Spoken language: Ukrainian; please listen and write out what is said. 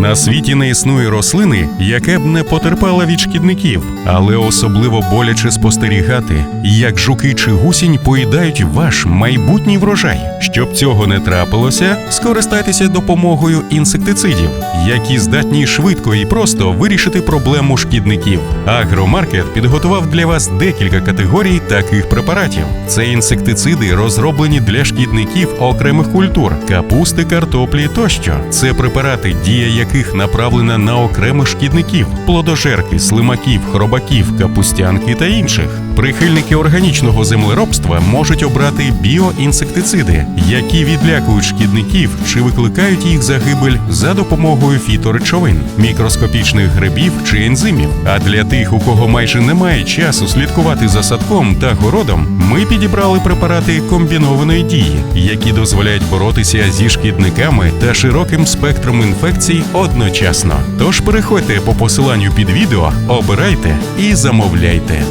На світі не існує рослини, яке б не потерпала від шкідників, але особливо боляче спостерігати, як жуки чи гусінь поїдають ваш майбутній врожай. Щоб цього не трапилося, скористайтеся допомогою інсектицидів, які здатні швидко і просто вирішити проблему шкідників. Агромаркет підготував для вас декілька категорій таких препаратів. Це інсектициди, розроблені для шкідників окремих культур, капусти, картоплі тощо. Це препарати, дія яких направлена на окремих шкідників, плодожерки, слимаків, хробаків, капустянки та інших. Прихильники органічного землеробства можуть обрати біоінсектициди, які відлякують шкідників чи викликають їх загибель за допомогою фіторечовин, мікроскопічних грибів чи ензимів. А для тих, у кого майже немає часу слідкувати за садком та городом, ми підібрали препарати комбінованої дії, які дозволяють боротися зі шкідниками та широким спектром інфекцій одночасно. Тож переходьте по посиланню під відео, обирайте і замовляйте.